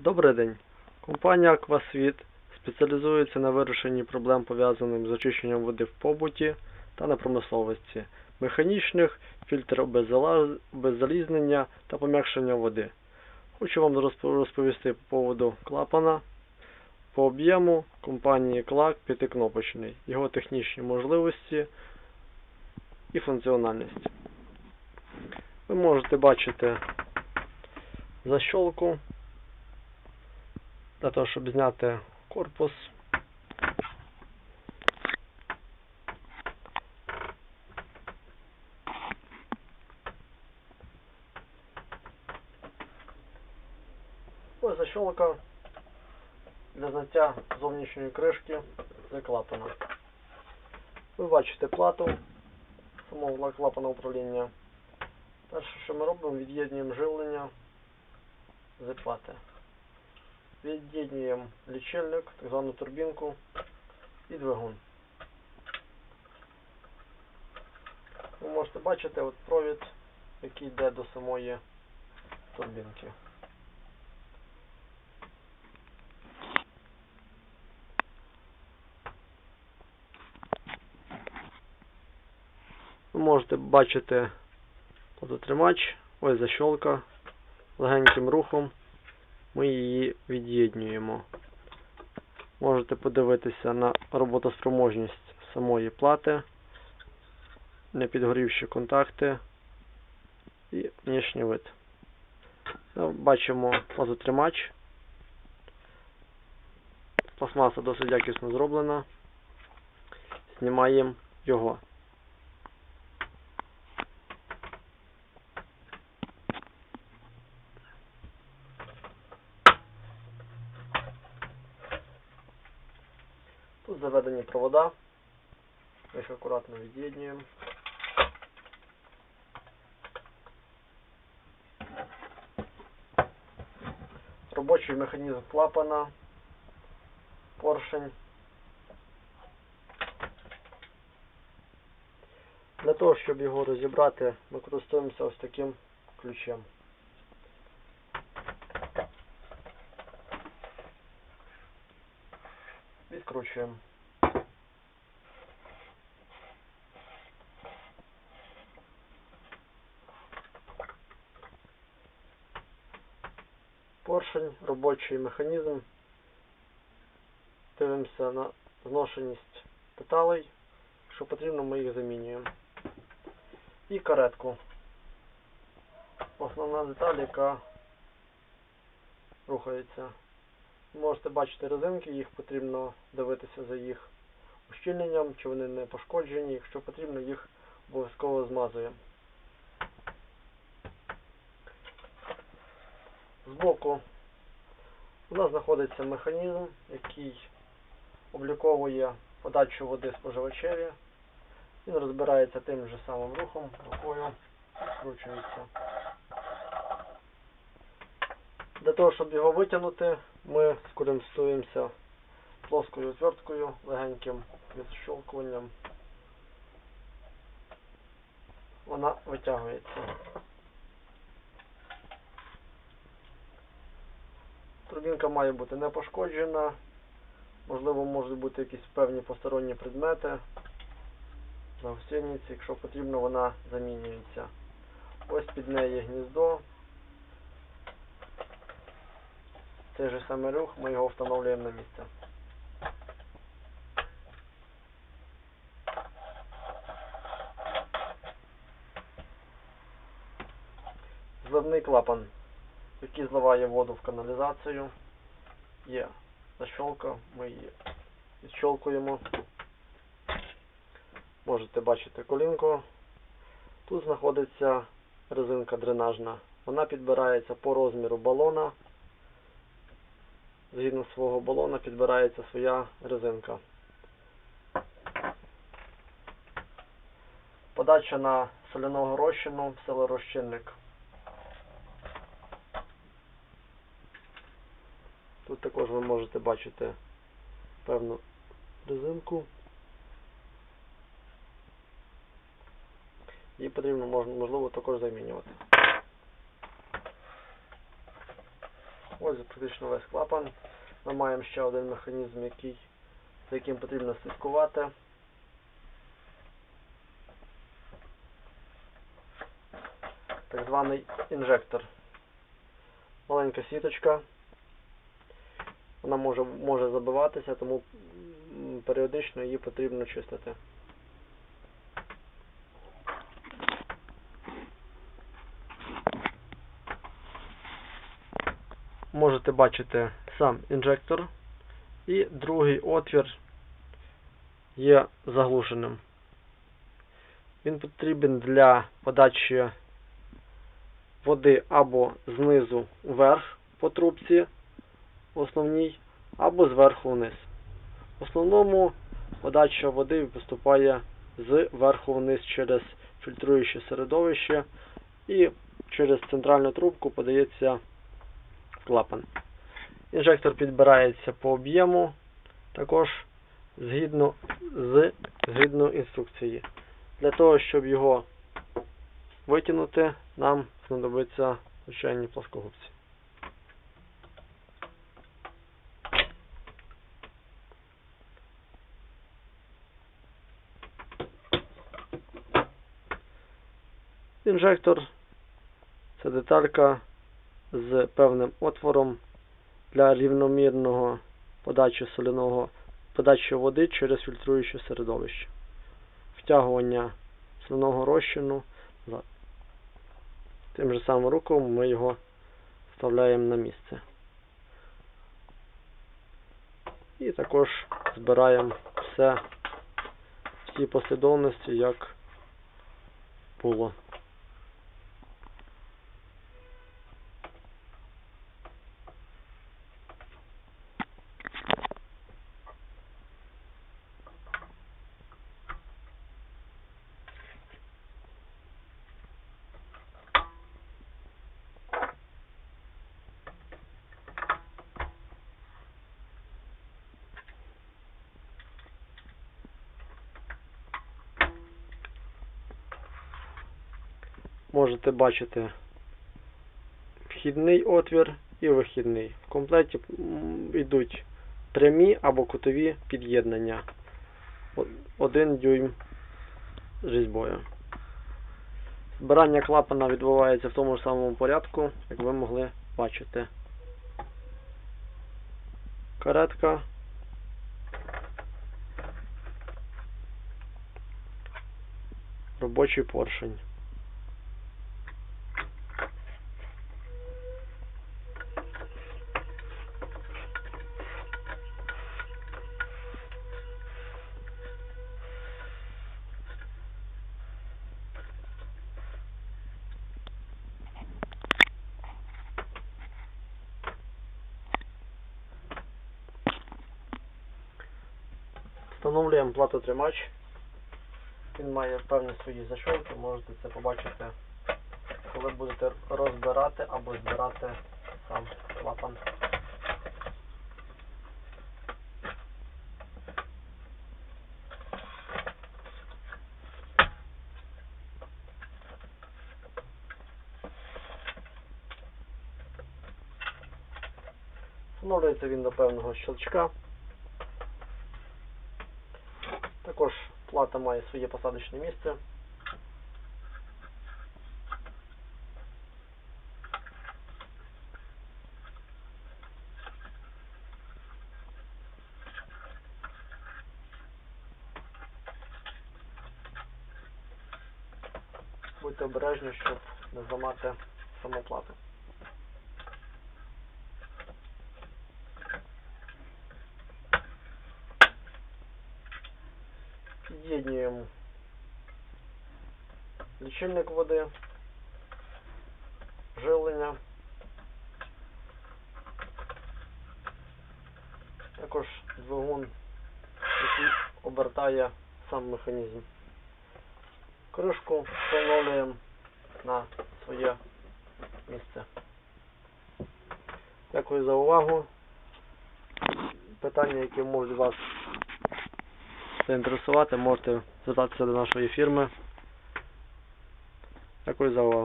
Добрий день. Компанія Аквасвіт спеціалізується на вирішенні проблем пов'язаних з очищенням води в побуті та на промисловості, механічних, фільтр обеззалізнення та пом'якшення води. Хочу вам розповісти по поводу клапана. По об'єму компанії Клак п'ятикнопочний, його технічні можливості і функціональність. Ви можете бачити защолку для того, щоб зняти корпус. Ось защолка для зняття зовнішньої кришки для клапана. Ви бачите плату самого клапана управління. Перше, що ми робимо, від'єднуємо живлення з плати. Від'єднуємо лічильник, так звану турбінку і двигун. Ви можете бачити от провід, який йде до самої турбінки. Ви можете бачити водотримач, ось защолка, легеньким рухом ми її від'єднуємо. Можете подивитися на роботоспроможність самої плати, не підгорівші контакти і внішній вид. Бачимо плазотримач. Пластмаса досить якісно зроблена. Знімаємо його. Тут заведені провода. Ми їх акуратно від'єднуємо. Робочий механізм клапана, поршень. Для того, щоб його розібрати, ми користуємося ось таким ключем. Відкручуємо. Поршень, робочий механізм. Дивимося на зношеність деталей. Якщо потрібно, ми їх замінюємо. І каретку. Основна деталь, яка рухається. Можете бачити резинки, їх потрібно дивитися за їх ущільненням, чи вони не пошкоджені. Якщо потрібно, їх обов'язково змазуємо. Збоку у нас знаходиться механізм, який обліковує подачу води споживачеві. Він розбирається тим же самим рухом, рукою скручується. Для того, щоб його витягнути, ми скористуємося плоскою отверткою, легеньким відщолкуванням. Вона витягується. Турбінка має бути не пошкоджена. Можливо, можуть бути якісь певні посторонні предмети. На гусениці, якщо потрібно, вона замінюється. Ось під неї гніздо. Цей же самий рух, ми його встановлюємо на місце. Зливний клапан, який зливає воду в каналізацію. Є защолка, ми її відщолкуємо. Можете бачити колінку. Тут знаходиться резинка дренажна. Вона підбирається по розміру балона. Згідно свого балона підбирається своя резинка. Подача на соляного розчину, селерозчинник. Тут також ви можете бачити певну резинку. Її потрібно можливо також замінювати. Ось практично весь клапан. Ми маємо ще один механізм, який, за яким потрібно слідкувати. Так званий інжектор. Маленька сіточка. Вона може, може забиватися, тому періодично її потрібно чистити. Можете бачити сам інжектор і другий отвір є заглушеним. Він потрібен для подачі води або знизу вверх по трубці основній, або зверху вниз. В основному подача води поступає зверху вниз через фільтруюче середовище і через центральну трубку подається в клапан. Інжектор підбирається по об'єму, також згідно з згідно інструкції. Для того, щоб його витягнути, нам знадобиться звичайні плоскогубці. Інжектор це деталька з певним отвором для рівномірного подачі соляного подачі води через фільтруюче середовище. Втягування соляного розчину тим же самим рукавом ми його вставляємо на місце. І також збираємо все в тій послідовності, як було. Можете бачити вхідний отвір і вихідний. В комплекті йдуть прямі або кутові під'єднання. Один дюйм різьбою. Збирання клапана відбувається в тому ж самому порядку, як ви могли бачити. Каретка. Робочий поршень. Встановлюємо платотримач. Він має певні свої защолки, можете це побачити, коли будете розбирати або збирати сам клапан. Встановлюється він до певного щелчка. Також має своє посадочне місце. Будьте обережні, щоб не зламати саму плату. Під'єднуємо лічильник води, живлення. Також двигун, який обертає сам механізм. Кришку встановлюємо на своє місце. Дякую за увагу. Питання, які можуть вас заінтересувати, можете звертатися до нашої фірми. Дякую за увагу.